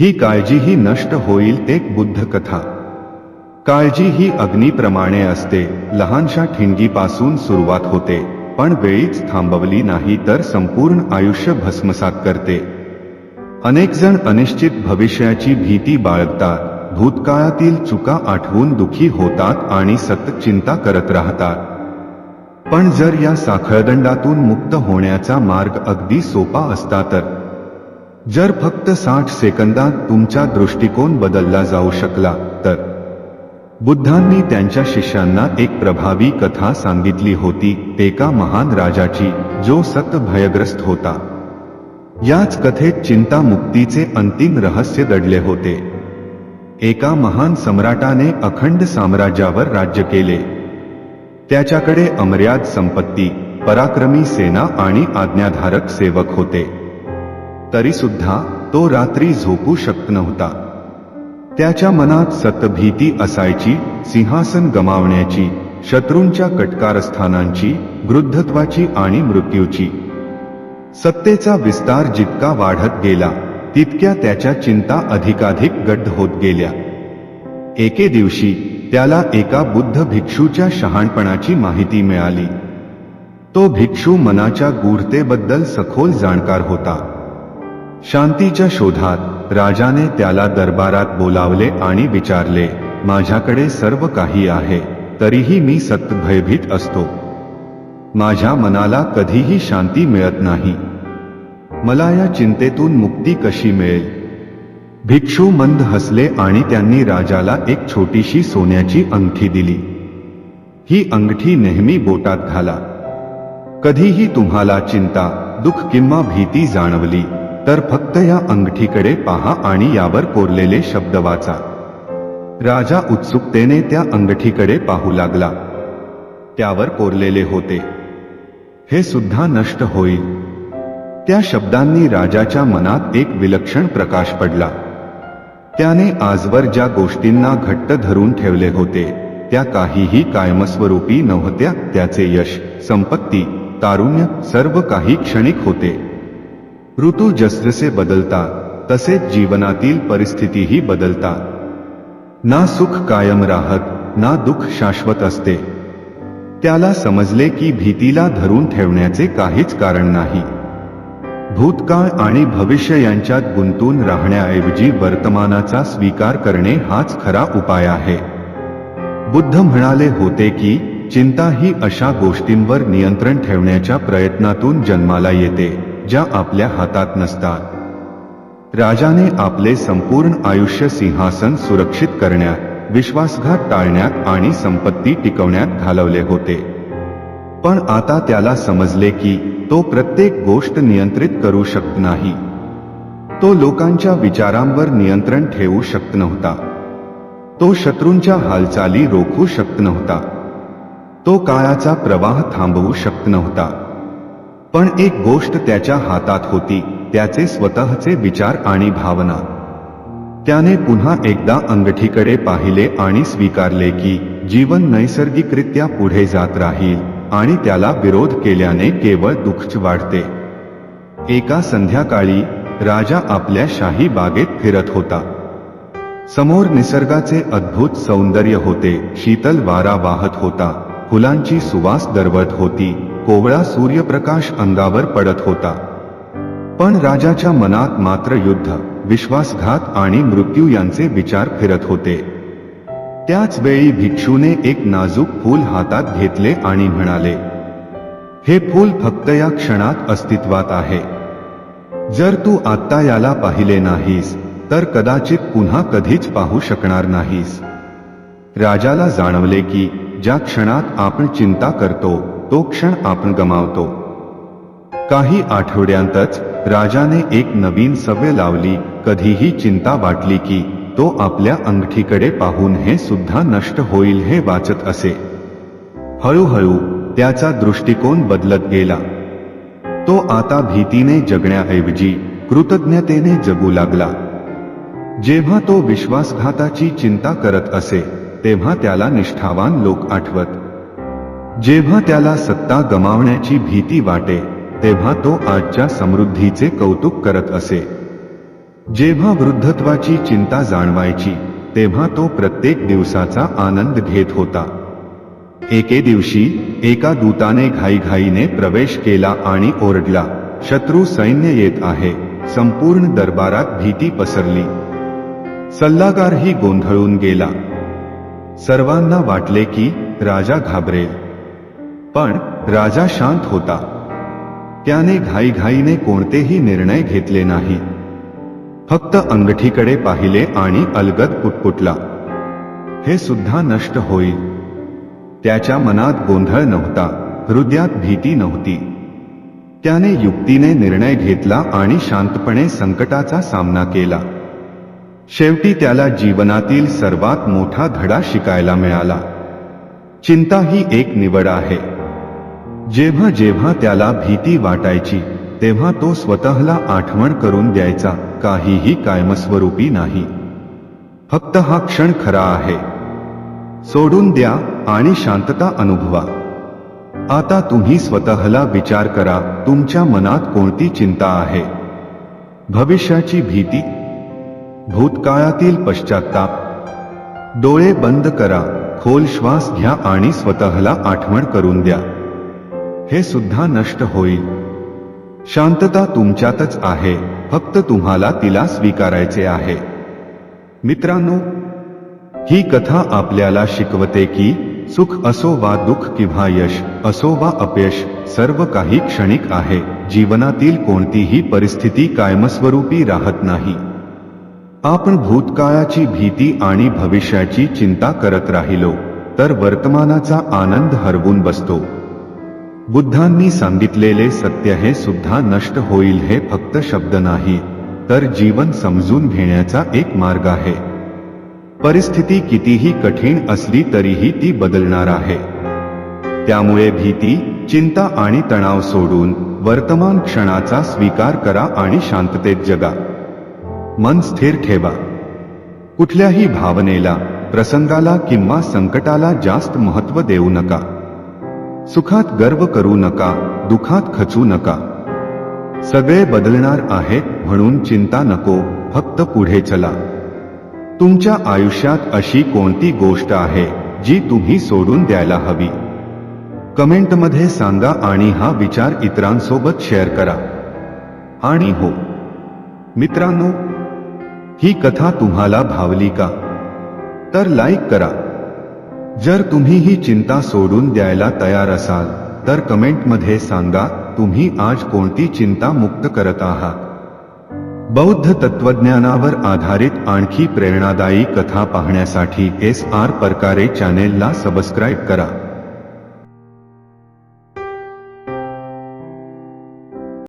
ही काळजीही नष्ट होईल एक बुद्ध कथा काळजी ही अग्नीप्रमाणे असते लहानशा ठिणगीपासून सुरुवात होते पण वेळीच थांबवली नाही तर संपूर्ण आयुष्य भस्मसात करते. अनेकजण अनिश्चित भविष्याची भीती बाळगतात भूतकाळातील चुका आठवून दुखी होतात आणि सतत चिंता करत राहतात. पण जर या साखळदंडातून मुक्त होण्याचा मार्ग अगदी सोपा असता तर जर फक्त साठ सेकंदात तुमचा दृष्टिकोन बदलला जाऊ शकला तर. बुद्धांनी त्यांच्या शिष्यांना एक प्रभावी कथा सांगितली होती एका महान राजाची जो सत भयग्रस्त होता. याच कथेत चिंतामुक्तीचे अंतिम रहस्य दडले होते. एका महान सम्राटाने अखंड साम्राज्यावर राज्य केले. त्याच्याकडे अमर्याद संपत्ती पराक्रमी सेना आणि आज्ञाधारक सेवक होते. तरीसुद्धा तो रात्री झोपू शकत नव्हता. त्याच्या मनात सतभीती असायची सिंहासन गमावण्याची शत्रूंच्या कटकारस्थानांची वृद्धत्वाची आणि मृत्यूची. सत्तेचा विस्तार जितका वाढत गेला तितक्या त्याच्या चिंता अधिकाधिक गड्ढ होत गेल्या. एके दिवशी त्याला एका बुद्ध भिक्षूच्या शहाणपणाची माहिती मिळाली. तो भिक्षू मनाच्या गूढतेबद्दल सखोल जाणकार होता. शांतीच्या शोधात राजाने त्याला दरबारात बोलावले आणि विचारले माझ्याकडे सर्व काही आहे तरीही मी सत भयभीत असतो. माझ्या मनाला कधीही शांती मिळत नाही. मला या चिंतेतून मुक्ती कशी मिळेल? भिक्षू मंद हसले आणि त्यांनी राजाला एक छोटीशी सोन्याची अंगठी दिली. ही अंगठी नेहमी बोटात घाला. कधीही तुम्हाला चिंता दुःख किंवा भीती जाणवली. तर फक्त या अंगठीकडे पहा आणि यावर कोरलेले शब्द वाचा. राजा उत्सुकतेने त्या अंगठीकडे पाहू लागला. त्यावर कोरलेले होते. हे सुद्धा नष्ट होईल. त्या शब्दांनी राजाच्या मनात एक विलक्षण प्रकाश पडला. त्याने आजवर ज्या गोष्टींना घट्ट धरून ठेवले होते त्या काहीही कायमस्वरूपी नव्हत्या त्याचे यश संपत्ती तारुण्य सर्व काही क्षणिक होते. ऋतू जसजसे बदलतात तसेच जीवनातील परिस्थितीही बदलतात ना सुख कायम राहत ना दुःख शाश्वत असते. त्याला समजले की भीतीला धरून ठेवण्याचे काहीच कारण नाही. भूतकाळ आणि भविष्य यांच्यात गुंतून राहण्याऐवजी वर्तमानाचा स्वीकार करणे हाच खरा उपाय आहे. बुद्ध म्हणाले होते की चिंता ही अशा गोष्टींवर नियंत्रण ठेवण्याच्या प्रयत्नातून जन्माला येते. ज्या आपल्या हातात नसतात. राजाने आपले संपूर्ण आयुष्य सिंहासन सुरक्षित करण्यात विश्वासघात टाळण्यात आणि संपत्ती टिकवण्यात घालवले होते. पण आता त्याला समजले की तो प्रत्येक गोष्ट नियंत्रित करू शकत नाही. तो लोकांच्या विचारांवर नियंत्रण ठेवू शकत नव्हता. तो शत्रूंच्या हालचाली रोखू शकत नव्हता. तो काळाचा प्रवाह थांबवू शकत नव्हता. पण एक गोष्ट त्याच्या हातात होती त्याचे स्वतःचे विचार आणि भावना. त्याने पुन्हा एकदा अंगठीकडे पाहिले आणि स्वीकारले की जीवन नैसर्गिकरित्या पुढे जात राहील आणि त्याला विरोध केल्याने केवळ दुःख वाढते. एका संध्याकाळी राजा आपल्या शाही बागेत फिरत होता. समोर निसर्गाचे अद्भुत सौंदर्य होते शीतल वारा वाहत होता फुलांची सुवास दरवत होती. कोवळा सूर्यप्रकाश अंगावर पडत होता. पण राजाच्या मनात मात्र युद्ध विश्वासघात आणि मृत्यू यांचे विचार फिरत होते. त्याच वेळी भिक्षूने एक नाजूक फूल हातात घेतले आणि म्हणाले हे फूल फक्त या क्षणात अस्तित्वात आहे. जर तू आत्ता याला पाहिले नाहीस तर कदाचित पुन्हा कधीच पाहू शकणार नाहीस. राजाला जाणवले की ज्या क्षणात आपण चिंता करतो तो क्षण आपण गमावतो. काही आठवड्यांतच राजाने एक नवीन सवय लावली कधीही चिंता वाटली की तो आपल्या अंगठीकडे पाहून हे सुद्धा नष्ट होईल हे वाचत असे. हळूहळू त्याचा दृष्टिकोन बदलत गेला. तो आता भीतीने जगण्याऐवजी कृतज्ञतेने जगू लागला. जेव्हा तो विश्वासघाताची चिंता करत असे तेव्हा त्याला निष्ठावान लोक आठवत. जेव्हा त्याला सत्ता गमावण्याची भीती वाटे तेव्हा तो आजच्या समृद्धीचे कौतुक करत असे. जेव्हा वृद्धत्वाची चिंता जाणवायची तेव्हा तो प्रत्येक दिवसाचा आनंद घेत होता. एके दिवशी एका दूताने घाईघाईने प्रवेश केला आणि ओरडला शत्रू सैन्य येत आहे संपूर्ण दरबारात भीती पसरली. सल्लागारही गोंधळून गेला. सर्वांना वाटले की राजा घाबरेल. पण राजा शांत होता. त्याने घाईघाईने कोणतेही निर्णय घेतले नाही. फक्त अंगठीकडे पाहिले आणि अलगद पुटपुटला. हे सुद्धा नष्ट होईल त्याच्या मनात गोंधळ नव्हता हृदयात भीती नव्हती. त्याने युक्तीने निर्णय घेतला आणि शांतपणे संकटाचा सामना केला. शेवटी त्याला जीवनातील सर्वात मोठा धडा शिकायला मिळाला. चिंता ही एक निवड आहे. जेव्हा जेव्हा त्याला भीती वाटायची तेव्हा तो स्वतःला आठवण करून द्यायचा काहीही कायमस्वरूपी नाही. फक्त हा क्षण खरा आहे. सोडून द्या आणि शांतता अनुभवा. आता तुम्ही स्वतःला विचार करा तुमच्या मनात कोणती चिंता आहे? भविष्याची भीती? भूतकाळातील पश्चाताप डोळे बंद करा खोल श्वास घ्या आणि स्वतःला आठवण करून द्या. हे सुद्धा नष्ट होईल. शांतता तुमच्यातच आहे. फक्त तुम्हाला तिला स्वीकारायचे आहे. मित्रांनो ही कथा आपल्याला शिकवते की सुख असो वा दुःख किंवा यश असो वा अपयश सर्व काही क्षणिक आहे. जीवनातील कोणतीही परिस्थिती कायमस्वरूपी राहत नाही. आपण भूतकाळाची भीती आणि भविष्याची चिंता करत राहिलो तर वर्तमानाचा आनंद हरवून बसतो. बुद्धांनी सांगितलेले सत्य हे सुद्धा नष्ट होईल हे फक्त शब्द नाही तर जीवन समजून घेण्याचा एक मार्ग आहे. परिस्थिती कितीही कठीण असली तरीही ती बदलणार आहे. त्यामुळे भीती चिंता आणि तणाव सोडून वर्तमान क्षणाचा स्वीकार करा आणि शांततेत जगा. मन स्थिर ठेवा. कुठल्याही भावनेला प्रसंगाला किंवा संकटाला जास्त महत्त्व देऊ नका. सुखात गर्व करू नका दुखात खचू नका. सगळे बदलणार आहेत म्हणून चिंता नको फक्त पुढे चला. तुमच्या आयुष्यात अशी कोणती गोष्ट आहे जी तुम्ही सोडून द्यायला हवी? कमेंटमध्ये सांगा आणि हा विचार इतरांसोबत शेअर करा. आणि हो मित्रांनो ही कथा तुम्हाला भावली का? तर लाईक करा. जर तुम्ही ही चिंता सोडून द्यायला तयार असाल तर कमेंटमध्ये सांगा तुम्ही आज कोणती चिंता मुक्त करत आहात? बौद्ध तत्वज्ञानावर आधारित आणखी प्रेरणादायी कथा पाहण्यासाठी एस आर प्रकारे चॅनेलला सबस्क्राईब करा.